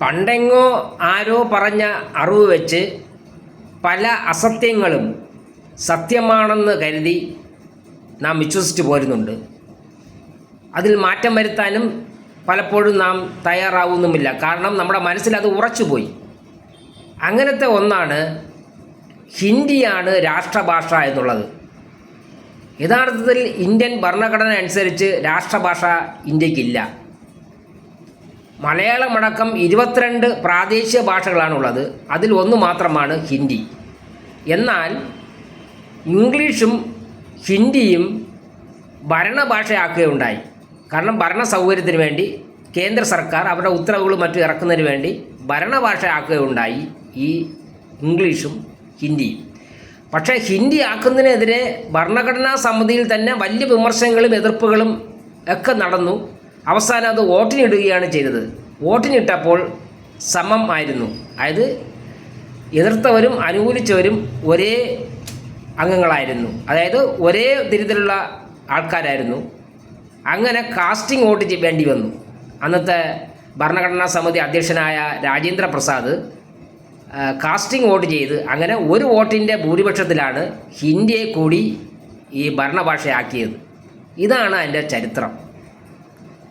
പണ്ടെങ്ങോ ആരോ പറഞ്ഞ അറിവ് വെച്ച് പല അസത്യങ്ങളും സത്യമാണെന്ന് കരുതി നാം വിശ്വസിച്ച് പോരുന്നുണ്ട്. അതിൽ മാറ്റം വരുത്താനും പലപ്പോഴും നാം തയ്യാറാവുന്നുമില്ല. കാരണം നമ്മുടെ മനസ്സിൽ അത് ഉറച്ചുപോയി. അങ്ങനത്തെ ഒന്നാണ് ഹിന്ദിയാണ് രാഷ്ട്രഭാഷ എന്നുള്ളത്. യഥാർത്ഥത്തിൽ ഇന്ത്യൻ ഭരണഘടന അനുസരിച്ച് രാഷ്ട്രഭാഷ ഇന്ത്യക്കില്ല. മലയാളമടക്കം ഇരുപത്തിരണ്ട് പ്രാദേശിക ഭാഷകളാണുള്ളത്. അതിൽ ഒന്ന് മാത്രമാണ് ഹിന്ദി. എന്നാൽ ഇംഗ്ലീഷും ഹിന്ദിയും ഭരണഭാഷയാക്കുകയുണ്ടായി. കാരണം ഭരണ സൗകര്യത്തിന് വേണ്ടി കേന്ദ്ര സർക്കാർ അവരുടെ ഉത്തരവുകളും മറ്റും ഇറക്കുന്നതിന് വേണ്ടി ഭരണഭാഷയാക്കുകയുണ്ടായി ഈ ഇംഗ്ലീഷും ഹിന്ദിയും. പക്ഷേ ഹിന്ദി ആക്കുന്നതിനെതിരെ ഭരണഘടനാ സമിതിയിൽ തന്നെ വലിയ വിമർശനങ്ങളും എതിർപ്പുകളും ഒക്കെ നടന്നു. അവസാനം അത് വോട്ടിനിടുകയാണ് ചെയ്തത്. വോട്ടിനിട്ടപ്പോൾ സമം ആയിരുന്നു. അതായത് എതിർത്തവരും അനുകൂലിച്ചവരും ഒരേ അംഗങ്ങളായിരുന്നു. അതായത് ഒരേ തരത്തിലുള്ള ആൾക്കാരായിരുന്നു. അങ്ങനെ കാസ്റ്റിംഗ് വോട്ട് വേണ്ടി വന്നു. അന്നത്തെ ഭരണഘടനാ സമിതി അധ്യക്ഷനായ രാജേന്ദ്ര പ്രസാദ് കാസ്റ്റിംഗ് വോട്ട് ചെയ്ത് അങ്ങനെ ഒരു വോട്ടിന്റെ ഭൂരിപക്ഷത്തിലാണ് ഹിന്ദിയെ കൂടി ഈ ഭരണഭാഷയാക്കിയത്. ഇതാണ് അതിന്റെ ചരിത്രം.